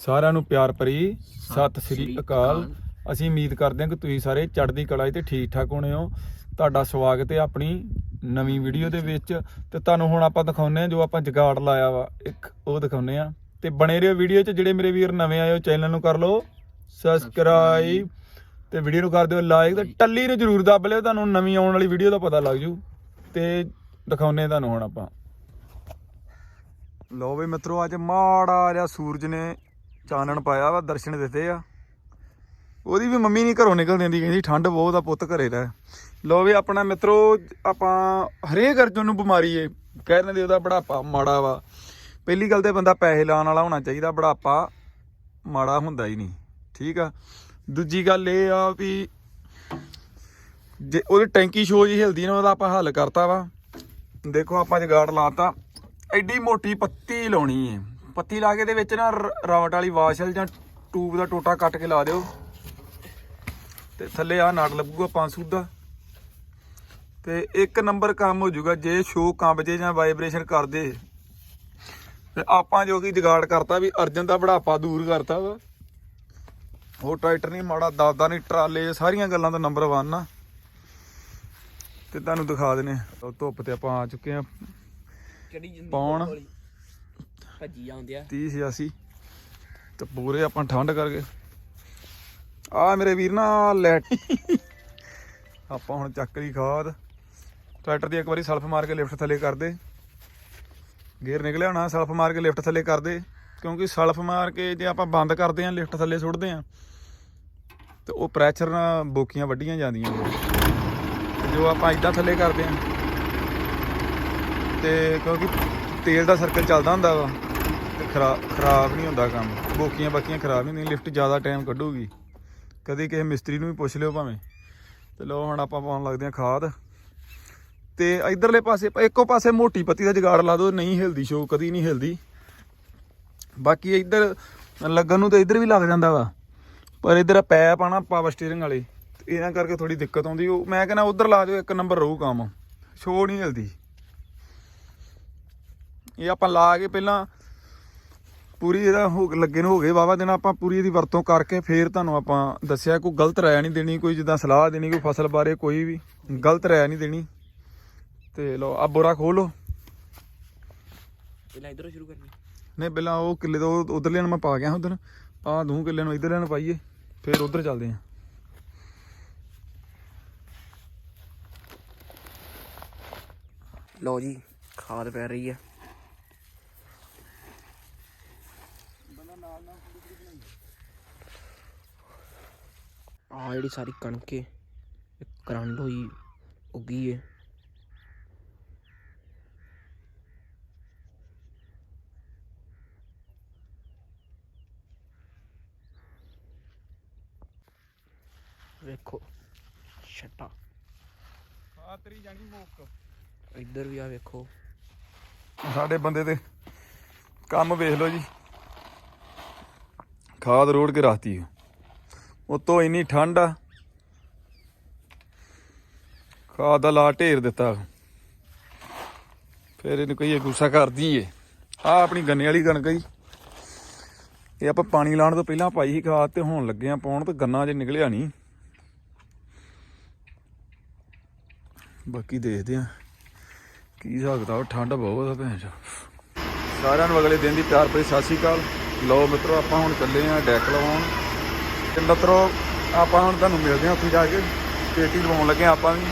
ਸਾਰਿਆਂ ਨੂੰ ਪਿਆਰ ਭਰੀ ਸਤਿ ਸ੍ਰੀ ਅਕਾਲ। ਅਸੀਂ ਉਮੀਦ ਕਰਦੇ ਹਾਂ ਕਿ ਤੁਸੀਂ ਸਾਰੇ ਚੜ੍ਹਦੀ ਕਲਾ 'ਚ ਤੇ ਠੀਕ ਠਾਕ ਹੋਣੇ ਹੋ। ਤੁਹਾਡਾ ਸਵਾਗਤ ਹੈ ਆਪਣੀ ਨਵੀਂ ਵੀਡੀਓ ਦੇ ਵਿੱਚ। ਤੇ ਤੁਹਾਨੂੰ ਹੁਣ ਆਪਾਂ ਦਿਖਾਉਂਦੇ ਹਾਂ ਜੋ ਆਪਾਂ ਜਗਾੜ ਲਾਇਆ ਵਾ। ਇੱਕ ਉਹ ਦਿਖਾਉਂਦੇ ਆ ਤੇ ਬਣੇ ਰਹੋ ਵੀਡੀਓ 'ਚ ਜਿਹੜੇ ਮੇਰੇ ਵੀਰ ਨਵੇਂ ਆਏ ਹੋ ਚੈਨਲ ਨੂੰ ਕਰ ਲਓ। ਸਬਸਕ੍ਰਾਈਬ ਤੇ ਵੀਡੀਓ ਨੂੰ ਕਰ ਦਿਓ ਲਾਈਕ ਤੇ ਟੱਲੀ ਨੂੰ ਜਰੂਰ ਦੱਬ ਲਿਓ। ਤੁਹਾਨੂੰ ਨਵੀਂ ਆਉਣ ਵਾਲੀ ਵੀਡੀਓ ਦਾ ਪਤਾ ਲੱਗ ਜੂ। ਤੇ ਦਿਖਾਉਂਦੇ ਹਾਂ ਤੁਹਾਨੂੰ ਹੁਣ ਆਪਾਂ। ਲੋ ਵੀ ਮਿੱਤਰੋ ਅੱਜ ਮਾੜਾ ਜਿਹਾ ਸੂਰਜ ਨੇ ਚਾਨਣ ਪਾਇਆ ਵਾ, ਦਰਸ਼ਨ ਦਿੱਤੇ ਆ। ਉਹਦੀ ਵੀ ਮੰਮੀ ਨਹੀਂ ਘਰੋਂ ਨਿਕਲ ਦਿੰਦੀ ਕਹਿੰਦੀ ਠੰਡ ਬਹੁਤ ਆ ਪੁੱਤ ਘਰੇ ਰਹਿ। ਲੋ ਵੀ ਆਪਣਾ ਮਿੱਤਰੋ, ਆਪਾਂ ਹਰੇਕ ਅਰਜਨ ਨੂੰ ਬਿਮਾਰੀ ਏ, ਕਹਿ ਦਿੰਦੇ ਉਹਦਾ ਬੁਢਾਪਾ ਮਾੜਾ ਵਾ। ਪਹਿਲੀ ਗੱਲ ਤੇ ਬੰਦਾ ਪੈਸੇ ਲਾਉਣ ਵਾਲਾ ਹੋਣਾ ਚਾਹੀਦਾ, ਬੁਢਾਪਾ ਮਾੜਾ ਹੁੰਦਾ ਹੀ ਨਹੀਂ, ਠੀਕ ਆ। ਦੂਜੀ ਗੱਲ ਇਹ ਆ ਵੀ ਜੇ ਉਹਦੀ ਟੈਂਕੀ ਸ਼ੋ ਜੀ ਹਿਲਦੀ ਨਾ, ਉਹਦਾ ਆਪਾਂ ਹੱਲ ਕਰਤਾ ਵਾ। ਦੇਖੋ ਆਪਾਂ ਜਗਾੜ ਲਾਤਾ, ਐਡੀ ਮੋਟੀ ਪੱਤੀ ਲਾਉਣੀ ਹੈ ਪੱਤੀ ਲਾ ਕੇ ਦੇ ਵਿੱਚ ਨਾ ਰਾਵਟ ਵਾਲੀ ਵਾਸ਼ਲ ਜਾਂ ਟੂਬ ਦਾ ਟੋਟਾ ਕੱਟ ਕੇ ਲਾ ਦਿਓ। ਤੇ ਥੱਲੇ ਆ ਨਾਟ ਲੱਗੂਗਾ 500 ਦਾ। ਤੇ ਇੱਕ ਨੰਬਰ ਕੰਮ ਹੋ ਜਾਊਗਾ ਜੇ ਸ਼ੋ ਕੰਬ ਜੇ ਜਾਂ ਵਾਈਬ੍ਰੇਸ਼ਨ ਕਰਦੇ। ਤੇ ਆਪਾਂ ਜੋ ਕਿ ਜਗਾੜ ਕਰਤਾ ਵੀ ਅਰਜਨ ਦਾ ਬੁਢਾਪਾ ਦੂਰ ਕਰਤਾ ਵਾ। ਉਹ ਟਰੈਕਟਰ ਨਹੀਂ ਮਾੜਾ ਦਾਦਾ ਨਹੀਂ ਟਰਾਲੇ ਸਾਰੀਆਂ ਗੱਲਾਂ ਦਾ ਨੰਬਰ 1 ਆ ਤੇ ਤੁਹਾਨੂੰ ਦਿਖਾ ਦਨੇ ਧੁੱਪ ਤੇ ਆਪਾਂ ਆ ਚੁੱਕੇ ਆ। ਹੌਲੀ ਭੱਜੀ ਜਾਂਦੇ ਆ। 30 86 ਤੇ ਪੂਰੇ ਆਪਾਂ ਠੰਡ ਕਰਕੇ। ਆ ਮੇਰੇ ਵੀਰ ਨਾ ਲੈਟ ਆਪਾਂ ਹੁਣ ਚੱਕ ਲਈ ਖਾਦ। ਟਰੈਕਟਰ ਦੀ ਇੱਕ ਵਾਰੀ ਸਲਫ ਮਾਰ ਕੇ ਲਿਫਟ ਥੱਲੇ ਕਰ ਦੇ। ਗੇਅਰ ਨਿਕਲਿਆ ਹੋਣਾ, ਸਲਫ ਮਾਰ ਕੇ ਲਿਫਟ ਥੱਲੇ ਕਰ ਦੇ। ਕਿਉਂਕਿ ਸਲਫ ਮਾਰ ਕੇ ਜੇ ਆਪਾਂ ਬੰਦ ਕਰਦੇ ਆਂ ਲਿਫਟ ਥੱਲੇ ਸੁੱਟਦੇ ਆਂ ਤੇ ਉਹ ਪ੍ਰੈਸ਼ਰ ਨਾਲ ਬੋਕੀਆਂ ਵੱਡੀਆਂ ਜਾਂਦੀਆਂ। ਨੇ ਤੇ ਜੋ ਆਪਾਂ ਇਦਾਂ ਥੱਲੇ ਕਰਦੇ ਆਂ ਤੇ ਕਿਉਂਕਿ ਤੇਲ ਦਾ ਸਰਕਲ ਚੱਲਦਾ ਹੁੰਦਾ ਵਾ। ਤੇ ਖਰਾਬ ਖਰਾਬ ਨਹੀਂ ਹੁੰਦਾ ਕੰਮ। ਬੋਕੀਆਂ ਬਾਕੀਆਂ ਖਰਾਬ ਨਹੀਂ ਹੁੰਦੀਆਂ, ਲਿਫਟ ਜ਼ਿਆਦਾ ਟਾਈਮ ਕੱਢੂਗੀ। ਕਦੇ ਕਿਸੇ ਮਿਸਤਰੀ ਨੂੰ ਵੀ ਪੁੱਛ ਲਿਓ ਭਾਵੇਂ। ਤੇ ਲੋ ਹੁਣ ਆਪਾਂ ਪਾਉਣ ਲੱਗਦੇ ਆ ਖਾਦ। ਤੇ ਇਧਰਲੇ ਪਾਸੇ, ਇੱਕੋ ਪਾਸੇ ਮੋਟੀ ਪੱਤੀ ਦਾ ਜਗਾੜ ਲਾ ਦੋ ਨਹੀਂ ਹਿਲਦੀ ਸ਼ੋ, ਕਦੀ ਨਹੀਂ ਹਿਲਦੀ। ਬਾਕੀ ਇੱਧਰ ਲੱਗਣ ਨੂੰ ਤੇ ਇੱਧਰ ਵੀ ਲੱਗ ਜਾਂਦਾ ਵਾ। ਪਰ ਇੱਧਰ ਪੈਪ ਆ ਨਾ ਪਾਵਰ ਸਟੀਅਰਿੰਗ ਵਾਲੇ। ਤੇ ਇਹਨਾਂ ਕਰਕੇ ਥੋੜੀ ਦਿੱਕਤ ਆਉਂਦੀ। ਉਹ ਮੈਂ ਕਹਿੰਦਾ ਉਧਰ ਲਾ ਦਿਓ, ਇੱਕ ਨੰਬਰ ਰਹੂ ਕੰਮ। ਸ਼ੋ ਨਹੀਂ ਹਿਲਦੀ। ਇਹ ਆਪਾਂ ਲਾ ਕੇ ਪਹਿਲਾਂ ਪੂਰੀ ਇਹਦਾ ਹੋ ਲੱਗੇ ਨੂੰ ਹੋ ਗਏ ਵਾਵਾ ਦਿਨ ਆਪਾਂ ਪੂਰੀ ਇਹਦੀ ਵਰਤੋਂ ਕਰਕੇ ਫੇਰ ਤੁਹਾਨੂੰ ਆਪਾਂ ਦੱਸਿਆ ਕੋਈ ਗਲਤ ਰਾਇ ਨਹੀਂ ਦੇਣੀ ਕੋਈ ਜਿੱਦਾਂ ਸਲਾਹ ਦੇਣੀ ਕੋਈ ਫਸਲ ਬਾਰੇ ਕੋਈ ਵੀ ਗਲਤ ਰਾਇ ਨਹੀਂ ਦੇਣੀ। ਤੇ ਲਓ ਆ ਬੋਰਾ ਖੋਲੋ। ਪਹਿਲਾਂ ਇਧਰੋਂ ਸ਼ੁਰੂ ਕਰਨੀ। ਨਹੀਂ ਪਹਿਲਾਂ ਉਹ ਕਿੱਲੇ ਤੋਂ ਉਧਰਲੇ ਨੂੰ ਮੈਂ ਪਾ ਗਿਆ ਉਧਰ। ਆ ਦੂੰ ਕਿੱਲੇ ਨੂੰ ਇਧਰਲੇ ਨੂੰ ਪਾਈਏ ਫੇਰ ਉਧਰ ਚੱਲਦੇ ਆਂ ਲਓ ਜੀ ਖਾਦ ਪੈ ਰਹੀ ਆ ਆ ਜਿਹੜੀ ਸਾਰੀ ਕਣਕ ਏ ਇਹ ਕਰੰਡ ਹੋਈ ਉੱਗੀ ਏ। ਵੇਖੋ ਛੱਟਾ। ਆ ਤੇਰੀ ਜਾਣੀ ਮੋਕ। ਇੱਧਰ ਵੀ ਆ ਵੇਖੋ। ਸਾਡੇ ਬੰਦੇ ਤੇ ਕੰਮ ਵੇਖ ਲਓ ਜੀ। ਖਾਦ ਰੋੜ ਕੇ ਰੱਖਤੀ ਉਤੋਂ ਇੰਨੀ ਠੰਡ ਆ। ਖਾਦ ਦਾ ਲਾ ਢੇਰ ਦਿੱਤਾ। ਫਿਰ ਇਹਨੂੰ ਕਹੀਏ ਗੁੱਸਾ ਕਰਦੀ ਏ। ਆ ਆਪਣੀ ਗੰਨੇ ਵਾਲੀ ਕਣਕ ਜੀ। ਇਹ ਆਪਾਂ ਪਾਣੀ ਲਾਉਣ ਤੋਂ ਪਹਿਲਾਂ ਪਾਈ ਸੀ ਖਾਦ ਤੇ ਹੁਣ ਲੱਗੇ ਆ ਪਾਉਣ ਤੇ ਗੰਨਾ ਜੇ ਨਿਕਲਿਆ ਨਹੀਂ। ਬਾਕੀ ਦੇਖਦੇ ਆ ਕੀ ਹਿਸਾਬ ਕਿਤਾਬ, ਠੰਡ ਬਹੁਤ ਆ ਭੈਣ ਚੋ ਸਾਰਿਆਂ ਨੂੰ ਅਗਲੇ ਦਿਨ ਦੀ ਪਿਆਰ ਭਰੀ ਸਤਿ ਸ਼੍ਰੀ ਅਕਾਲ। ਲੋ ਮਿੱਤਰੋ, ਆਪਾਂ ਹੁਣ ਚੱਲੇ ਆਂ ਡੈਕ ਲਵਾਉਣ। ਤੇ ਮਿੱਤਰੋ, ਆਪਾਂ ਹੁਣ ਤੁਹਾਨੂੰ ਮਿਲਦੇ ਆਂ ਉੱਥੇ ਜਾ ਕੇ। ਪੇਟੀ ਲਵਾਉਣ ਲੱਗੇ ਆਪਾਂ ਵੀ।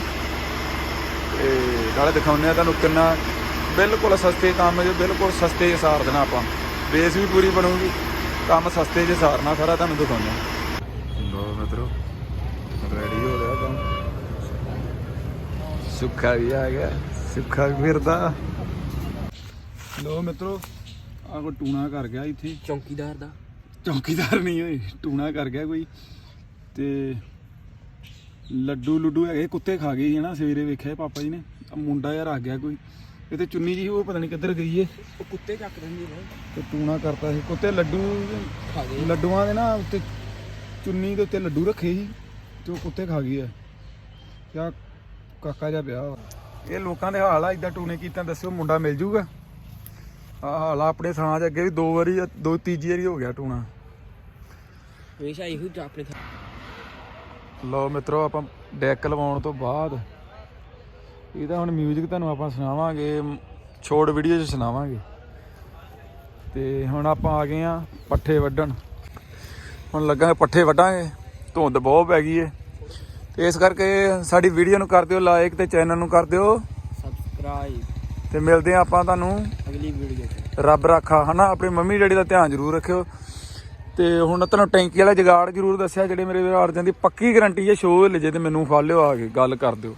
ਤੇ ਨਾਲੇ ਦਿਖਾਉਂਦੇ ਆ ਤੁਹਾਨੂੰ ਕਿੰਨਾ ਬਿਲਕੁਲ ਸਸਤੇ ਕੰਮ ਜੇ, ਬਿਲਕੁਲ ਸਸਤੇ 'ਚ ਦੇਣਾ ਆਪਾਂ। ਬੇਸ ਵੀ ਪੂਰੀ ਬਣੂਗੀ, ਕੰਮ ਸਸਤੇ 'ਚ ਸਾਰਨਾ ਸਾਰਾ ਤੁਹਾਨੂੰ ਦਿਖਾਉਂਦੇ ਆ ਲਓ ਮਿੱਤਰੋ ਰੈਡੀ ਹੋ ਰਿਹਾ ਕੰਮ। ਸੁੱਖਾ ਵੀ ਆ ਗਿਆ, ਸੁੱਖਾ ਫਿਰਦਾ। ਲੋ ਮਿੱਤਰੋ ਆ ਕੋ ਟੂਣਾ ਕਰ ਗਿਆ ਇੱਥੇ। ਚੌਂਕੀਦਾਰ ਦਾ। ਚੌਕੀਦਾਰ ਨਹੀਂ ਓਏ ਟੂਣਾ ਕਰ ਗਿਆ ਕੋਈ। ਤੇ ਲੱਡੂ ਲੁੱਡੂ ਹੈਗੇ ਕੁੱਤੇ ਖਾ ਗਏ ਸੀ ਨਾ ਸਵੇਰੇ ਵੇਖਿਆ ਪਾਪਾ ਜੀ ਨੇ। ਆਹ ਮੁੰਡਾ ਯਾਰ ਆ ਗਿਆ ਕੋਈ। ਇਹ ਤੇ ਚੁੰਨੀ ਜੀ ਉਹ ਪਤਾ ਨਹੀਂ ਕਿੱਧਰ ਗਈ ਏ। ਉਹ ਕੁੱਤੇ ਚੱਕ ਦਿੰਦੇ ਨੇ ਤੇ ਟੂਣਾ ਕਰਤਾ ਸੀ। ਕੁੱਤੇ ਲੱਡੂ ਖਾ ਗਏ। ਲੱਡੂਆਂ ਦੇ ਨਾ ਉੱਤੇ ਚੁੰਨੀ ਦੇ ਉੱਤੇ ਲੱਡੂ ਰੱਖੇ ਸੀ ਤੇ ਉਹ ਕੁੱਤੇ ਖਾ ਗਏ ਆ। ਕਿਆ ਕਾਕਾ ਜਿਹਾ ਪਿਆ। ਇਹ ਲੋਕਾਂ ਦੇ ਹਾਲ ਆ ਇਦਾਂ ਟੂਨੇ ਕੀਤਾ ਦੱਸਿਓ ਮੁੰਡਾ ਮਿਲ ਜੂਗਾ? ਆ ਹਾਲ ਆਪਣੇ ਥਾਂ 'ਚ ਅੱਗੇ ਵੀ ਦੋ ਵਾਰੀ ਦੋ ਤੀਜੀ ਵਾਰੀ ਹੋ ਗਿਆ ਟੂਣਾ। ਹਮੇਸ਼ਾ ਇਹੋ ਹੀ ਆਪਣੇ ਲਓ ਮਿੱਤਰੋ ਆਪਾਂ ਡੈਕ ਲਵਾਉਣ ਤੋਂ ਬਾਅਦ ਇਹਦਾ ਹੁਣ 뮤직 ਤੁਹਾਨੂੰ ਆਪਾਂ ਸੁਣਾਵਾਂਗੇ ਛੋੜ ਵੀਡੀਓ 'ਚ ਸੁਣਾਵਾਂਗੇ। ਤੇ ਹੁਣ ਆਪਾਂ ਆ ਗਏ ਆ ਪੱਠੇ ਵੱਢਣ। ਹੁਣ ਲੱਗਾਂਗੇ ਪੱਠੇ ਵੱਢਾਂਗੇ ਧੁੰਦ ਬਹੁਤ ਪੈ ਗਈ ਏ। ਤੇ ਇਸ ਕਰਕੇ ਸਾਡੀ ਵੀਡੀਓ ਨੂੰ ਕਰ ਦਿਓ ਲਾਈਕ ਤੇ ਚੈਨਲ ਨੂੰ ਕਰ ਦਿਓ। ਸਬਸਕ੍ਰਾਈਬ ਤੇ ਮਿਲਦੇ ਆ ਆਪਾਂ ਤੁਹਾਨੂੰ। ਅਗਲੀ ਵੀਡੀਓ 'ਚ ਰੱਬ ਰਾਖਾ ਹਨਾ? ਆਪਣੀ ਮੰਮੀ ਡੈਡੀ ਦਾ ਧਿਆਨ ਜ਼ਰੂਰ ਰੱਖਿਓ। ਤੇ ਹੁਣ ਤੁਹਾਨੂੰ ਟੈਂਕੀ ਵਾਲਾ ਜਗਾੜ ਜ਼ਰੂਰ ਦੱਸਿਆ ਜਿਹੜੇ ਮੇਰੇ ਵੀਰ ਅਰਜਨ ਦੀ ਪੱਕੀ ਗਾਰੰਟੀ ਹੈ ਸ਼ੋਅ ਲੈ ਜੇ ਤੇ ਮੈਨੂੰ ਫੜ ਲਿਓ ਆ ਕੇ ਗੱਲ ਕਰ ਦਿਓ।